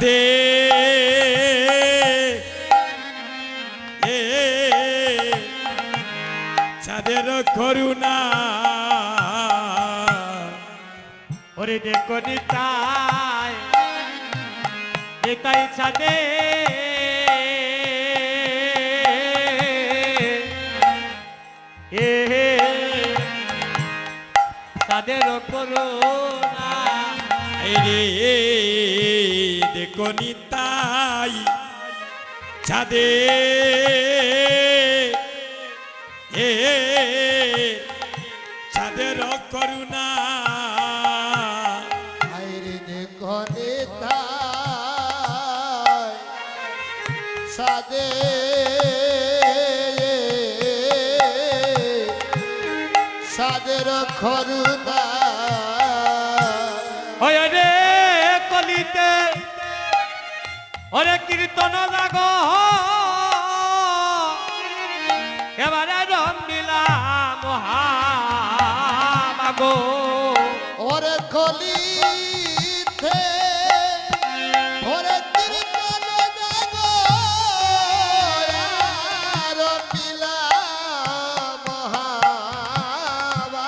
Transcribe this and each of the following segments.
চাঁদে এ চাঁদের করুণা। ওরে দেখো নিতাই নিতাই ছাদে এ তাদের করুণা। রে দেখো নিতাই চাঁদে। এ চাঁদের করুণা সাদে সাদের খরুদা ওরে কীর্তন লাগ এবারে মহামাগো ওরে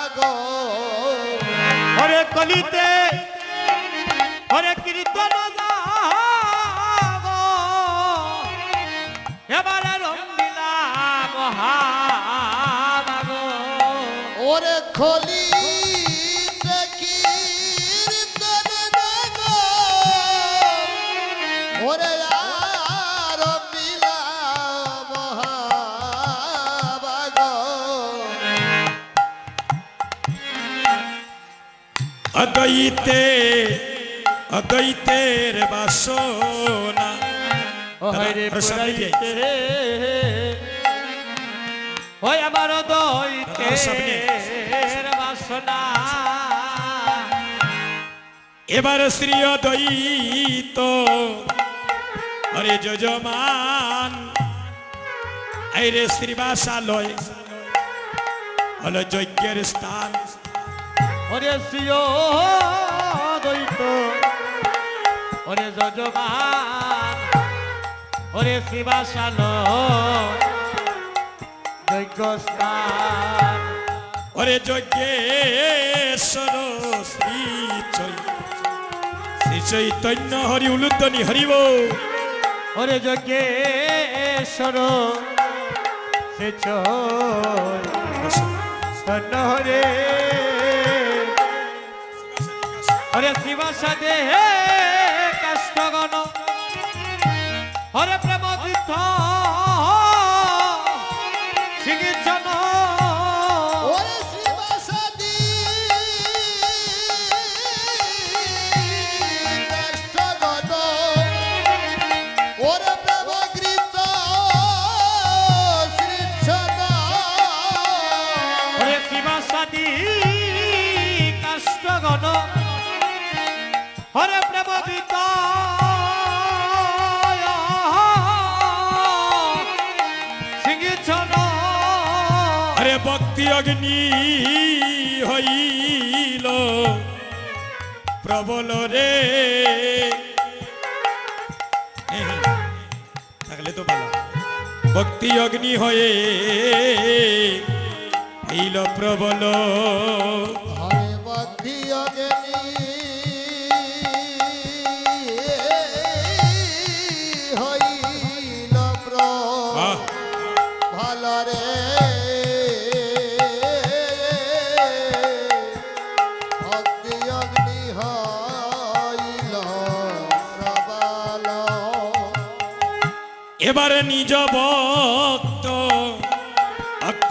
জাগো। ওরে কলিতে ওরে কীর্তন খলি ওরে অদ্বৈতে অদ্বৈতের বাসনা। ওই আমার আরও বাসনা এবার শ্রী অদ্বৈত হরে যজমান, আইরে শ্রীবাসালয় হলো যজ্ঞের স্থান। ওরে শ্রিয় দৈত ওরে যজমান ওরে শিবাসাল যজ্ঞ স্থান। ওরে যজ্ঞেশ্বর শ্রী শ্রী চৈতন্য, হরি উলুদ্দনি হরিব ওরে যজ্ঞেশ্বর সে চন্ন হরে। হরে শিব সাধে হে কাষ্টগণ হরে প্রেম তীর্থ। সিংহজন সাধি কাষ্টগণ। হরে প্রেম তীর্থ সিংহজন আরে ভক্তি অগ্নি হইল। প্রবল রে। থাকলে তো ভালো। ভক্তি অগ্নি হয়ে হইল প্রবল। হরে বদ্ধি অগনি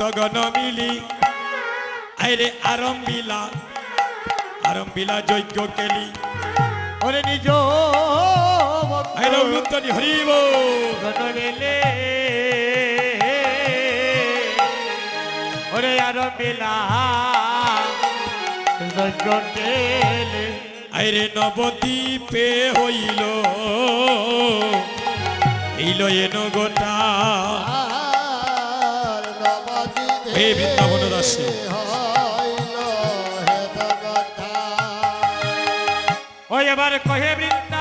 ভক্তগণ মিলি। আইরে আরম্বিলা। আরম্বিলা যজ্ঞ কেলি। ওরে নিজ আইরে উলুদ্দনি হরিব। গনলেলে ওরে আর মিলা যজ্ঞ কেলে। আইরে নবদ্বীপে হইল। হইল এন গোটা। হে বৃন্দাবন দাসী। ওই এবার কহে বৃন্দা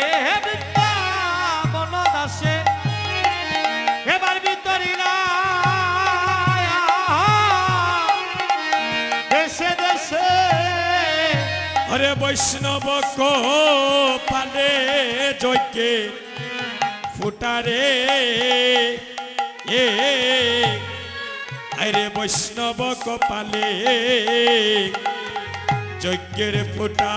হরে বৈষ্ণব পালে যজ্ঞে ফুটারে এ আরে বৈষ্ণব কপালে যজ্ঞের ফুটা।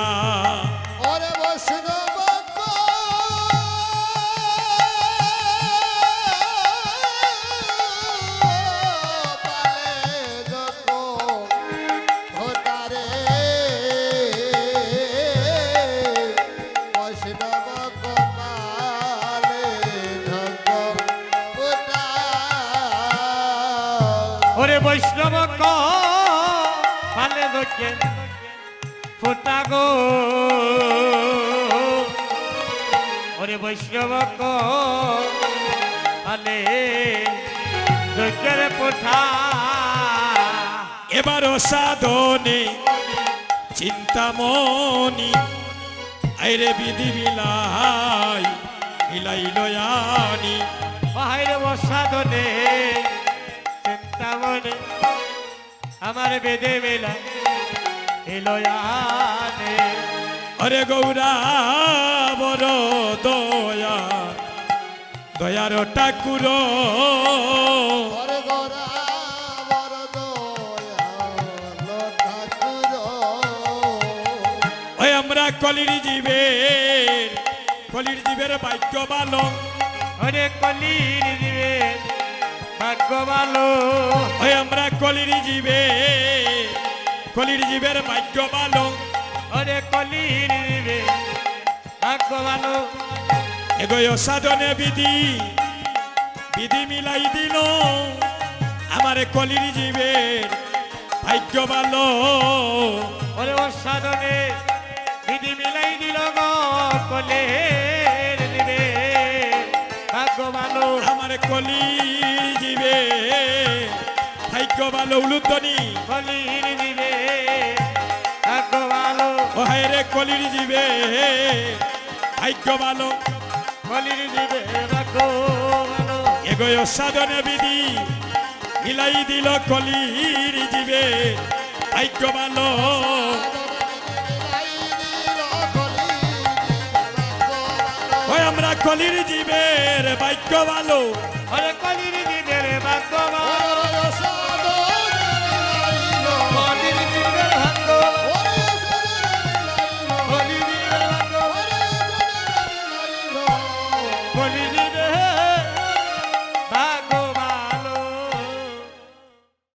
বৈষ্ণব ক পালে দোকে ফুটা গো। ওরে বৈষ্ণব ক পালে দোকের পোঠা এবার সাধনে চিন্তামণি আইরে বিধি বিলাই মিলাইল আনি বাহিরে বসাদনে চিন্তামনে আমার বেদে মেলা এলয়ানে অরে গৌরা বড় দয়া দয়ার ঠাকুর। আমরা কলির জীবের কলির জীবের বাক্য বালক ওরে কলির দিবে ভাগ্য ভালো। ওই আমরা কলির জীবে কলির জীবের বাক্য বালক ওরে কলির দিবে ভাগ্য ভালো। এগোয় সাধনে বিধি বিধি মিলাই দিল। আমার কলির জীবের ভাগ্য ভালো। ওরে সাধনে বিধি মিলাই দিল গো দিবে ভাগ্য ভালো আমার কলির জীবে। ভাগ্য ভালো উলুতনি কলির দিবে ভাগ্য ভালো ও হায় রে কলির জীবে। ভাগ্য ভালো কলির দিবে ভাগ্য ভালো এগোয় সাধনে বিধি মিলাই দিল কলির জীবে। ভাগ্য কলির জীবের বাক্য ভালো। ওরে কলির